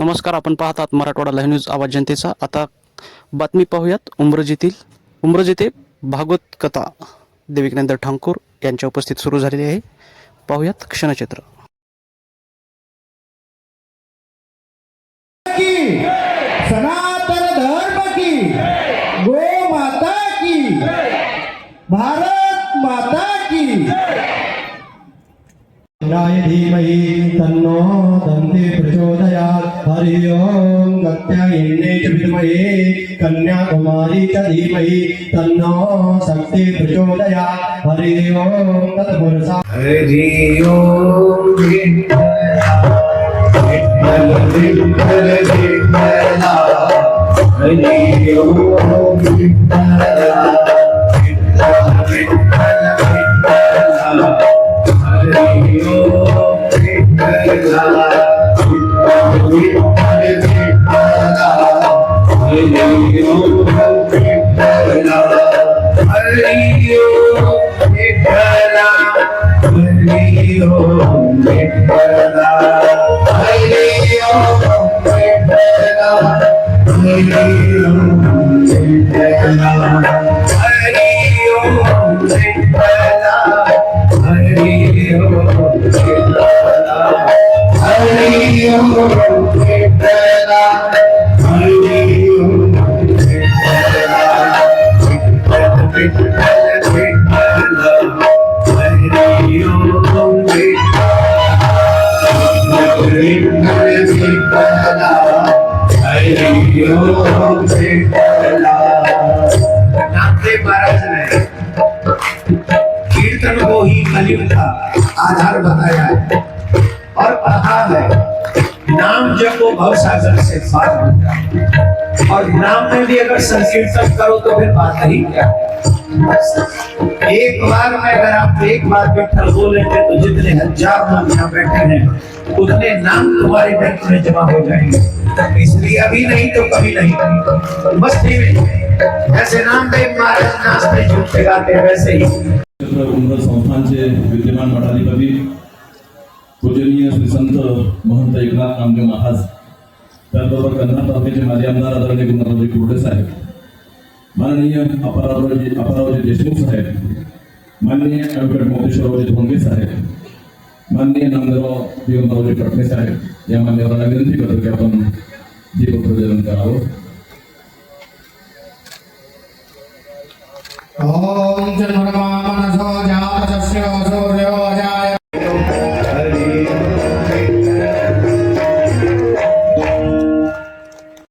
नमस्कार आपण पाहतात मराठवाडा लाईव्ह न्यूज आवाज जनतेचा. आता बातमी पाहूयात उमरजीतील. उमरजी ते भागवत कथा देविकनंद ठाकूर यांच्या उपस्थित सुरू झालेली आहे. पाहूयात क्षणचित्र. की सनातन धर्म की गो माता की भारत माता की. तन्नो दन्ते प्रचोदयात्। हरि ओम गत्यायने च विद्महे कन्याकुमारी च धीमहि तन्नो शक्ति प्रचोदयात् हरि ओम तत्पुरुषा हरि ओम विठ्ठला विठ्ठल विठ्ठल विठ्ठला हरि ओम विठ्ठला विठ्ठल विठ्ठल विठ्ठला हरि ओम Vitthala Vitthal Vitthal Vitthala Hare Om Hare Om कीर्तन को ही कलयुग का आधार बताया है और कहा है। नाम जपो भव सागर से पार हो जाओ और नाम में भी अगर संकीर्तन करो तो फिर बात ही क्या? एक बार में अगर आप एक बार विठल बोलेंगे तो जितने हज़ार लोग यहाँ बैठे हैं, उतने नाम तुम्हारे बैंक में जमा हो जाएँगे। इसलिए अभी नहीं तो कभी नहीं। मस्ती में। जैसे नामदेव महाराज नाचते झूठते गाते, वैसे ही। उमरत संस्थानचे विद्यमान मठाधिपती पूजनीय श्री संत महंत एकनाथ नामदेव महाराज, त्याचबरोबर कन्नड तालुक्याचे माजी आमदार आदरणीय गुरुनाथजी कुर्डे साहेब, माननीय अपरावजी अपरावजी देशमुख साहेब, माननीय ॲडव्होकेट मोतीश्वररावजी धोंगे साहेब, माननीय नामदेवराव दिगंबररावजी टटणे साहेब, या मान्यवरांना विनंती करतो की आपण दीपप्रज्वलन करावं. जन्मनमामनसो जातस्य वसो